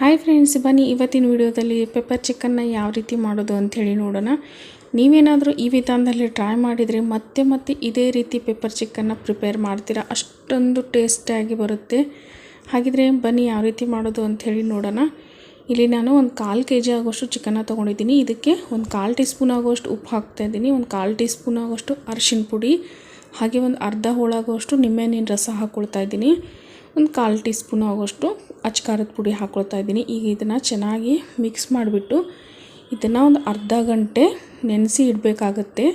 Hi friends ಬನ್ನಿ ಇವತ್ತಿನ ವಿಡಿಯೋದಲ್ಲಿ ಪೆಪ್ಪರ್ ಚಿಕನ್ನ ಯಾವ ರೀತಿ ಮಾಡೋದು ಅಂಥೇಳಿ ನೋಡೋಣ. ನೀವೇನಾದರೂ ಈ ವಿಧಾನದಲ್ಲಿ ಟ್ರೈ ಮಾಡಿದರೆ ಮತ್ತೆ ಮತ್ತೆ ಇದೇ ರೀತಿ ಪೆಪ್ಪರ್ ಚಿಕನ್ನ ಪ್ರಿಪೇರ್ ಮಾಡ್ತೀರಾ. ಅಷ್ಟೊಂದು ಟೇಸ್ಟಿಯಾಗಿ ಬರುತ್ತೆ. ಹಾಗಿದ್ರೆ ಬನ್ನಿ ಯಾವ ರೀತಿ ಮಾಡೋದು ಅಂಥೇಳಿ ನೋಡೋಣ. ಇಲ್ಲಿ ನಾನು ಒಂದು ಕಾಲು ಕೆ ಜಿ ಆಗೋಷ್ಟು ಚಿಕನ್ನ ತೊಗೊಂಡಿದ್ದೀನಿ. ಇದಕ್ಕೆ ಒಂದು ಕಾಲು ಟೀ ಸ್ಪೂನ್ ಆಗೋಷ್ಟು ಉಪ್ಪು ಹಾಕ್ತಾಯಿದ್ದೀನಿ ಒಂದು ಕಾಲು ಟೀ ಸ್ಪೂನ್ ಆಗೋಷ್ಟು ಅರಿಶಿನ ಪುಡಿ, ಹಾಗೆ ಒಂದು ಅರ್ಧ ಹೋಳಾಗುವಷ್ಟು ನಿಂಬೆಹಣ್ಣಿನ ರಸ ಹಾಕ್ಕೊಳ್ತಾ ಇದ್ದೀನಿ. ಒಂದು ಕಾಲು ಟೀ ಸ್ಪೂನ್ ಆಗೋಷ್ಟು ಅಚ್ಕಾರದ ಪುಡಿ ಹಾಕ್ಕೊಳ್ತಾ ಇದ್ದೀನಿ. ಈಗ ಇದನ್ನು ಚೆನ್ನಾಗಿ ಮಿಕ್ಸ್ ಮಾಡಿಬಿಟ್ಟು ಇದನ್ನು ಒಂದು ಅರ್ಧ ಗಂಟೆ ನೆನೆಸಿ ಇಡಬೇಕಾಗತ್ತೆ.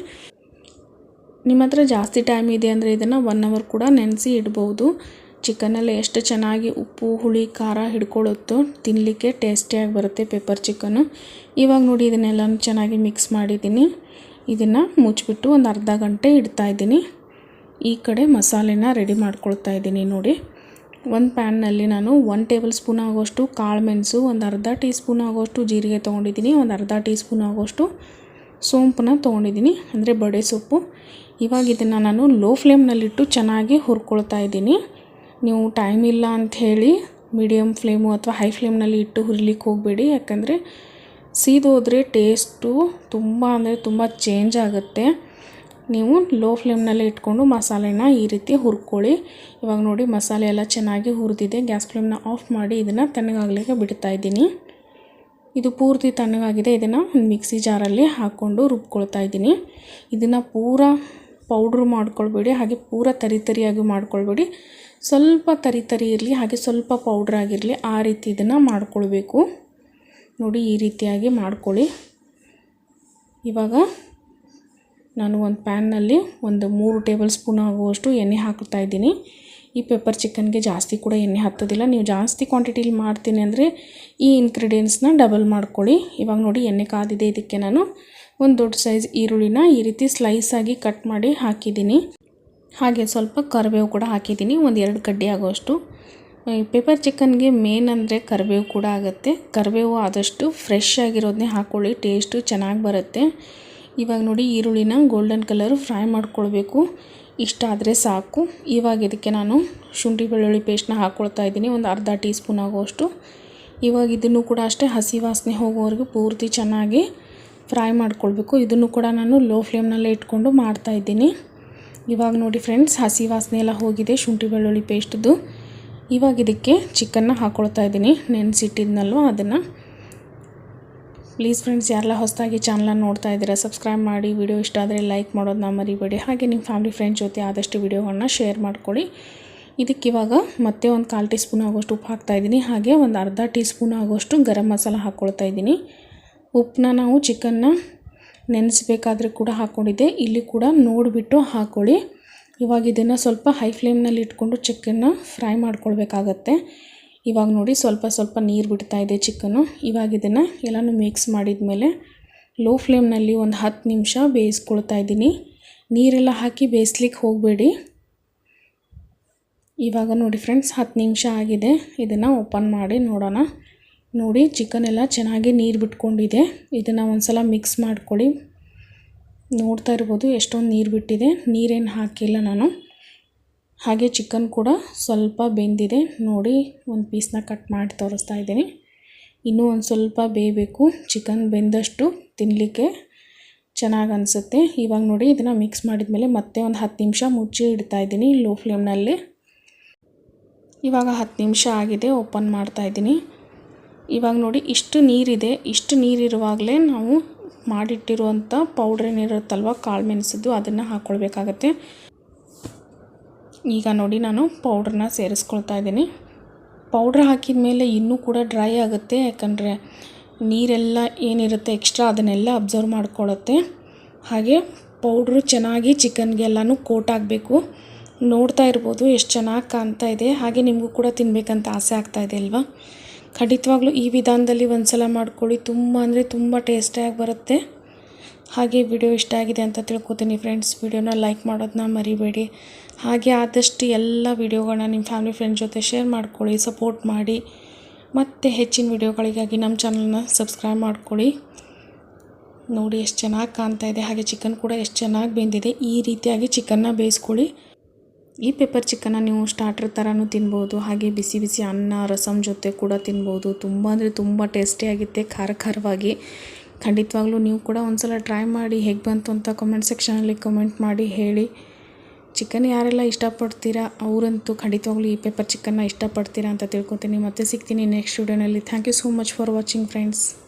ನಿಮ್ಮ ಹತ್ರ ಜಾಸ್ತಿ ಟೈಮ್ ಇದೆ ಅಂದರೆ ಇದನ್ನು ಒನ್ ಅವರ್ ಕೂಡ ನೆನೆಸಿ ಇಡ್ಬೋದು. ಚಿಕನಲ್ಲಿ ಎಷ್ಟು ಚೆನ್ನಾಗಿ ಉಪ್ಪು, ಹುಳಿ, ಖಾರ ಹಿಡ್ಕೊಳ್ಳುತ್ತೋ ತಿನ್ನಲಿಕ್ಕೆ ಟೇಸ್ಟಿಯಾಗಿ ಬರುತ್ತೆ ಪೆಪ್ಪರ್ ಚಿಕನ್ನು ಇವಾಗ ನೋಡಿ ಇದನ್ನೆಲ್ಲ ಚೆನ್ನಾಗಿ ಮಿಕ್ಸ್ ಮಾಡಿದ್ದೀನಿ. ಇದನ್ನು ಮುಚ್ಚಿಬಿಟ್ಟು ಒಂದು ಅರ್ಧ ಗಂಟೆ ಇಡ್ತಾ ಇದ್ದೀನಿ. ಈ ಕಡೆ ಮಸಾಲೆನ ರೆಡಿ ಮಾಡ್ಕೊಳ್ತಾ ಇದ್ದೀನಿ ನೋಡಿ. ಒಂದು ಪ್ಯಾನ್ನಲ್ಲಿ ನಾನು ಒನ್ ಟೇಬಲ್ ಸ್ಪೂನ್ ಆಗೋಷ್ಟು ಕಾಳು ಮೆಣಸು, ಒಂದು ಅರ್ಧ ಟೀ ಸ್ಪೂನ್ ಆಗೋಷ್ಟು ಜೀರಿಗೆ ತೊಗೊಂಡಿದ್ದೀನಿ, ಒಂದು ಅರ್ಧ ಟೀ ಸ್ಪೂನ್ ಆಗೋಷ್ಟು ಸೋಂಪನ್ನ ತೊಗೊಂಡಿದ್ದೀನಿ, ಅಂದರೆ ಬಡೆ ಸೊಪ್ಪು. ಇವಾಗ ಇದನ್ನು ನಾನು ಲೋ ಫ್ಲೇಮ್ನಲ್ಲಿಟ್ಟು ಚೆನ್ನಾಗಿ ಹುರ್ಕೊಳ್ತಾ ಇದ್ದೀನಿ. ನೀವು ಟೈಮ್ ಇಲ್ಲ ಅಂಥೇಳಿ ಮೀಡಿಯಮ್ ಫ್ಲೇಮು ಅಥವಾ ಹೈ ಫ್ಲೇಮ್ನಲ್ಲಿ ಇಟ್ಟು ಹುರಿಲಿಕ್ಕೆ ಹೋಗಬೇಡಿ, ಯಾಕಂದರೆ ಸೀದೋದ್ರೆ ಟೇಸ್ಟು ತುಂಬ ಅಂದರೆ ತುಂಬ ಚೇಂಜ್ ಆಗುತ್ತೆ. ನೀವು ಲೋ ಫ್ಲೇಮ್ನಲ್ಲಿ ಇಟ್ಕೊಂಡು ಮಸಾಲೆನ ಈ ರೀತಿ ಹುರ್ಕೊಳ್ಳಿ. ಇವಾಗ ನೋಡಿ ಮಸಾಲೆ ಎಲ್ಲ ಚೆನ್ನಾಗಿ ಹುರಿದಿದೆ. ಗ್ಯಾಸ್ ಫ್ಲೇಮ್ನ ಆಫ್ ಮಾಡಿ ಇದನ್ನು ತಣ್ಣಗಾಗಲಿಕ್ಕೆ ಬಿಡ್ತಾ ಇದ್ದೀನಿ. ಇದು ಪೂರ್ತಿ ತಣ್ಣಗಾಗಿದೆ. ಇದನ್ನು ಮಿಕ್ಸಿ ಜಾರಲ್ಲಿ ಹಾಕ್ಕೊಂಡು ರುಬ್ಕೊಳ್ತಾ ಇದ್ದೀನಿ. ಇದನ್ನು ಪೂರ ಪೌಡ್ರ್ ಮಾಡ್ಕೊಳ್ಬೇಡಿ, ಹಾಗೆ ಪೂರ ತರಿ ತರಿಯಾಗಿ ಮಾಡ್ಕೊಳ್ಬೇಡಿ. ಸ್ವಲ್ಪ ತರಿ ತರಿ ಇರಲಿ, ಹಾಗೆ ಸ್ವಲ್ಪ ಪೌಡ್ರ್ ಆಗಿರಲಿ ಆ ರೀತಿ ಇದನ್ನು ಮಾಡ್ಕೊಳ್ಬೇಕು. ನೋಡಿ ಈ ರೀತಿಯಾಗಿ ಮಾಡ್ಕೊಳ್ಳಿ. ಇವಾಗ ನಾನು ಒಂದು ಪ್ಯಾನ್ನಲ್ಲಿ ಒಂದು ಮೂರು ಟೇಬಲ್ ಸ್ಪೂನ್ ಆಗುವಷ್ಟು ಎಣ್ಣೆ ಹಾಕ್ತಾ ಇದ್ದೀನಿ. ಈ ಪೆಪ್ಪರ್ ಚಿಕನ್ಗೆ ಜಾಸ್ತಿ ಕೂಡ ಎಣ್ಣೆ ಹತ್ತೋದಿಲ್ಲ. ನೀವು ಜಾಸ್ತಿ ಕ್ವಾಂಟಿಟಿಲಿ ಮಾಡ್ತೀನಿ ಅಂದರೆ ಈ ಇಂಗ್ರೀಡಿಯೆಂಟ್ಸ್ನ ಡಬಲ್ ಮಾಡ್ಕೊಳ್ಳಿ. ಇವಾಗ ನೋಡಿ ಎಣ್ಣೆ ಕಾದಿದೆ ಇದಕ್ಕೆ ನಾನು. ಒಂದು ದೊಡ್ಡ ಸೈಜ್ ಈರುಳ್ಳಿನ ಈ ರೀತಿ ಸ್ಲೈಸ್ ಆಗಿ ಕಟ್ ಮಾಡಿ ಹಾಕಿದ್ದೀನಿ. ಹಾಗೆ ಸ್ವಲ್ಪ ಕರಿಬೇವು ಕೂಡ ಹಾಕಿದ್ದೀನಿ. ಒಂದು ಎರಡು ಕಡ್ಡಿ ಆಗೋಷ್ಟು ಪೆಪ್ಪರ್ ಚಿಕನ್ಗೆ ಮೇನ್ ಅಂದರೆ ಕರಿಬೇವು ಕೂಡ ಆಗುತ್ತೆ. ಕರಿಬೇವು ಆದಷ್ಟು ಫ್ರೆಶ್ ಆಗಿರೋದನ್ನೇ ಹಾಕ್ಕೊಳ್ಳಿ. ಟೇಸ್ಟು ಚೆನ್ನಾಗಿ ಬರುತ್ತೆ. ಇವಾಗ ನೋಡಿ ಈರುಳ್ಳಿನ ಗೋಲ್ಡನ್ ಕಲರು ಫ್ರೈ ಮಾಡ್ಕೊಳ್ಬೇಕು. ಇಷ್ಟ ಆದರೆ ಸಾಕು. ಇವಾಗ ಇದಕ್ಕೆ ನಾನು ಶುಂಠಿ ಬೆಳ್ಳುಳ್ಳಿ ಪೇಸ್ಟ್ನ ಹಾಕ್ಕೊಳ್ತಾ ಇದ್ದೀನಿ. ಒಂದು ಅರ್ಧ ಟೀ ಸ್ಪೂನ್ ಆಗುವಷ್ಟು. ಇವಾಗ ಇದನ್ನು ಕೂಡ ಅಷ್ಟೇ ಹಸಿ ವಾಸನೆ ಹೋಗೋವರೆಗೂ ಪೂರ್ತಿ ಚೆನ್ನಾಗಿ ಫ್ರೈ ಮಾಡ್ಕೊಳ್ಬೇಕು. ಇದನ್ನು ಕೂಡ ನಾನು ಲೋ ಫ್ಲೇಮ್ನಲ್ಲೇ ಇಟ್ಕೊಂಡು ಮಾಡ್ತಾ ಇದ್ದೀನಿ. ಇವಾಗ ನೋಡಿ ಫ್ರೆಂಡ್ಸ್ ಹಸಿ ವಾಸನೆ ಎಲ್ಲ ಹೋಗಿದೆ ಶುಂಠಿ ಬೆಳ್ಳುಳ್ಳಿ ಪೇಸ್ಟ್ದು ಇವಾಗ ಇದಕ್ಕೆ ಚಿಕನ್ನ ಹಾಕ್ಕೊಳ್ತಾ ಇದ್ದೀನಿ. ನೆನೆಸಿಟ್ಟಿದ್ನಲ್ವ ಅದನ್ನು. ಪ್ಲೀಸ್ ಫ್ರೆಂಡ್ಸ್ ಯಾರೆಲ್ಲ ಹೊಸದಾಗಿ ಚಾನಲ್ನ ನೋಡ್ತಾ ಇದ್ದೀರಾ ಸಬ್ಸ್ಕ್ರೈಬ್ ಮಾಡಿ ವಿಡಿಯೋ ಇಷ್ಟ ಆದರೆ ಲೈಕ್ ಮಾಡೋದನ್ನ ಮರಿಬೇಡಿ. ಹಾಗೆ ನಿಮ್ಮ ಫ್ಯಾಮಿಲಿ ಫ್ರೆಂಡ್ಸ್ ಜೊತೆ ಆದಷ್ಟು ವಿಡಿಯೋಗಳನ್ನ ಶೇರ್ ಮಾಡ್ಕೊಳ್ಳಿ. ಇದಕ್ಕಿವಾಗ ಮತ್ತೆ ಒಂದು ಕಾಲು ಟೀ ಸ್ಪೂನ್ ಆಗೋಷ್ಟು ಉಪ್ಪು ಹಾಕ್ತಾಯಿದ್ದೀನಿ ಹಾಗೆ ಒಂದು ಅರ್ಧ ಟೀ ಸ್ಪೂನ್ ಆಗೋಷ್ಟು ಗರಂ ಮಸಾಲ ಹಾಕ್ಕೊಳ್ತಾ ಇದ್ದೀನಿ. ಉಪ್ಪನ್ನ ನಾವು ಚಿಕನ್ನ ನೆನೆಸ್ಬೇಕಾದ್ರೆ ಕೂಡ ಹಾಕ್ಕೊಂಡಿದ್ದೆ ಇಲ್ಲಿ ಕೂಡ ನೋಡಿಬಿಟ್ಟು ಹಾಕ್ಕೊಳ್ಳಿ ಇವಾಗ ಇದನ್ನು ಸ್ವಲ್ಪ ಹೈ ಫ್ಲೇಮ್ನಲ್ಲಿ ಇಟ್ಕೊಂಡು ಚಿಕನ್ನ ಫ್ರೈ ಮಾಡ್ಕೊಳ್ಬೇಕಾಗತ್ತೆ. ಇವಾಗ ನೋಡಿ ಸ್ವಲ್ಪ ಸ್ವಲ್ಪ ನೀರು ಬಿಡ್ತಾ ಇದೆ ಚಿಕನ್ನು ಇವಾಗ ಇದನ್ನು ಎಲ್ಲನೂ ಮಿಕ್ಸ್ ಮಾಡಿದ ಮೇಲೆ ಲೋ ಫ್ಲೇಮ್ನಲ್ಲಿ ಒಂದು ಹತ್ತು ನಿಮಿಷ ಬೇಯಿಸ್ಕೊಳ್ತಾ ಇದ್ದೀನಿ. ನೀರೆಲ್ಲ ಹಾಕಿ ಬೇಯಿಸ್ಲಿಕ್ಕೆ ಹೋಗಬೇಡಿ. ಇವಾಗ ನೋಡಿ ಫ್ರೆಂಡ್ಸ್ ಹತ್ತು ನಿಮಿಷ ಆಗಿದೆ. ಇದನ್ನು ಓಪನ್ ಮಾಡಿ ನೋಡೋಣ. ನೋಡಿ ಚಿಕನ್ ಎಲ್ಲ ಚೆನ್ನಾಗಿ ನೀರು ಬಿಟ್ಕೊಂಡಿದೆ. ಇದನ್ನು ಒಂದು ಸಲ ಮಿಕ್ಸ್ ಮಾಡ್ಕೊಳ್ಳಿ ನೋಡ್ತಾ ಇರ್ಬೋದು ಎಷ್ಟೊಂದು ನೀರು ಬಿಟ್ಟಿದೆ. ನೀರೇನು ಹಾಕಿಲ್ಲ ನಾನು. ಹಾಗೆ ಚಿಕನ್ ಕೂಡ ಸ್ವಲ್ಪ ಬೆಂದಿದೆ. ನೋಡಿ, ಒಂದು ಪೀಸ್ನ ಕಟ್ ಮಾಡಿ ತೋರಿಸ್ತಾ ಇದ್ದೀನಿ. ಇನ್ನೂ ಒಂದು ಸ್ವಲ್ಪ ಬೇಯಬೇಕು. ಚಿಕನ್ ಬೆಂದಷ್ಟು ತಿನ್ನಲಿಕ್ಕೆ ಚೆನ್ನಾಗಿ ಅನಿಸುತ್ತೆ. ಇವಾಗ ನೋಡಿ, ಇದನ್ನು ಮಿಕ್ಸ್ ಮಾಡಿದ್ಮೇಲೆ ಮತ್ತೆ ಒಂದು ಹತ್ತು ನಿಮಿಷ ಮುಚ್ಚಿ ಇಡ್ತಾ ಇದ್ದೀನಿ ಲೋ ಫ್ಲೇಮ್ನಲ್ಲಿ ಇವಾಗ ಹತ್ತು ನಿಮಿಷ ಆಗಿದೆ ಓಪನ್ ಮಾಡ್ತಾ ಇದ್ದೀನಿ. ಇವಾಗ ನೋಡಿ, ಇಷ್ಟು ನೀರಿದೆ. ಇಷ್ಟು ನೀರಿರುವಾಗಲೇ ನಾವು ಮಾಡಿಟ್ಟಿರುವಂಥ ಪೌಡ್ರ್ ಏನಿರುತ್ತಲ್ವ, ಕಾಳು ಮೆಣಸದ್ದು, ಅದನ್ನು ಹಾಕ್ಕೊಳ್ಬೇಕಾಗತ್ತೆ ಈಗ ನೋಡಿ ನಾನು ಪೌಡ್ರನ್ನ ಸೇರಿಸ್ಕೊಳ್ತಾ ಇದ್ದೀನಿ. ಪೌಡ್ರ್ ಹಾಕಿದ ಮೇಲೆ ಇನ್ನೂ ಕೂಡ ಡ್ರೈ ಆಗುತ್ತೆ, ಯಾಕಂದರೆ ನೀರೆಲ್ಲ ಏನಿರುತ್ತೆ ಎಕ್ಸ್ಟ್ರಾ ಅದನ್ನೆಲ್ಲ ಅಬ್ಸರ್ವ್ ಮಾಡ್ಕೊಳ್ಳುತ್ತೆ ಹಾಗೆ ಪೌಡ್ರು ಚೆನ್ನಾಗಿ ಚಿಕನ್ಗೆಲ್ಲನೂ ಕೋಟ್ ಆಗಬೇಕು. ನೋಡ್ತಾ ಇರ್ಬೋದು ಎಷ್ಟು ಚೆನ್ನಾಗಿ ಕಾಣ್ತಾ ಇದೆ, ಹಾಗೆ ನಿಮಗೂ ಕೂಡ ತಿನ್ನಬೇಕಂತ ಆಸೆ ಆಗ್ತಾ ಇದೆ ಅಲ್ವಾ? ಖಂಡಿತವಾಗ್ಲೂ ಈ ವಿಧಾನದಲ್ಲಿ ಒಂದು ಸಲ ಮಾಡ್ಕೊಳ್ಳಿ, ತುಂಬ ಅಂದರೆ ತುಂಬ ಟೇಸ್ಟಿಯಾಗಿ ಬರುತ್ತೆ. ಹಾಗೆ ವಿಡಿಯೋ ಇಷ್ಟ ಆಗಿದೆ ಅಂತ ತಿಳ್ಕೊತೀನಿ ಫ್ರೆಂಡ್ಸ್ ವಿಡಿಯೋನ ಲೈಕ್ ಮಾಡೋದನ್ನ ಮರಿಬೇಡಿ. ಹಾಗೆ ಆದಷ್ಟು ಎಲ್ಲ ವಿಡಿಯೋಗಳನ್ನ ನಿಮ್ಮ ಫ್ಯಾಮಿಲಿ ಫ್ರೆಂಡ್ಸ್ ಜೊತೆ ಶೇರ್ ಮಾಡ್ಕೊಳ್ಳಿ ಸಪೋರ್ಟ್ ಮಾಡಿ. ಮತ್ತು ಹೆಚ್ಚಿನ ವಿಡಿಯೋಗಳಿಗಾಗಿ ನಮ್ಮ ಚಾನಲ್ನ ಸಬ್ಸ್ಕ್ರೈಬ್ ಮಾಡ್ಕೊಳ್ಳಿ. ನೋಡಿ ಎಷ್ಟು ಚೆನ್ನಾಗಿ ಕಾಣ್ತಾ ಇದೆ. ಹಾಗೆ ಚಿಕನ್ ಕೂಡ ಎಷ್ಟು ಚೆನ್ನಾಗಿ ಬೆಂದಿದೆ. ಈ ರೀತಿಯಾಗಿ ಚಿಕನ್ನ ಬೇಯಿಸ್ಕೊಳ್ಳಿ. ಈ ಪೆಪ್ಪರ್ ಚಿಕನ್ನ ನೀವು ಸ್ಟಾರ್ಟರ್ ಥರನೂ ತಿನ್ಬೋದು. ಹಾಗೆ ಬಿಸಿ ಬಿಸಿ ಅನ್ನ ರಸಮ್ ಜೊತೆ ಕೂಡ ತಿನ್ಬೋದು. ತುಂಬ ಅಂದರೆ ತುಂಬ ಟೇಸ್ಟಿಯಾಗಿತ್ತೆ ಖಾರ ಖಾರವಾಗಿ. ಖಂಡಿತವಾಗ್ಲೂ ನೀವು ಕೂಡ ಒಂದ್ಸಲ ಟ್ರೈ ಮಾಡಿ ಹೇಗೆ ಬಂತು ಅಂತ ಕಮೆಂಟ್ ಸೆಕ್ಷನಲ್ಲಿ ಕಮೆಂಟ್ ಮಾಡಿ ಹೇಳಿ. ಚಿಕನ್ ಯಾರೆಲ್ಲ ಇಷ್ಟಪಡ್ತೀರಾ? ಅವರಂತೂ ಖಂಡಿತವಾಗ್ಲೂ ಈ ಪೇಪರ್ ಚಿಕನ್ನ ಇಷ್ಟಪಡ್ತೀರಾ ಅಂತ ತಿಳ್ಕೊತೀನಿ. ಮತ್ತೆ ಸಿಗ್ತೀನಿ ನೆಕ್ಸ್ಟ್ ವಿಡಿಯೋನಲ್ಲಿ thank you so much for watching friends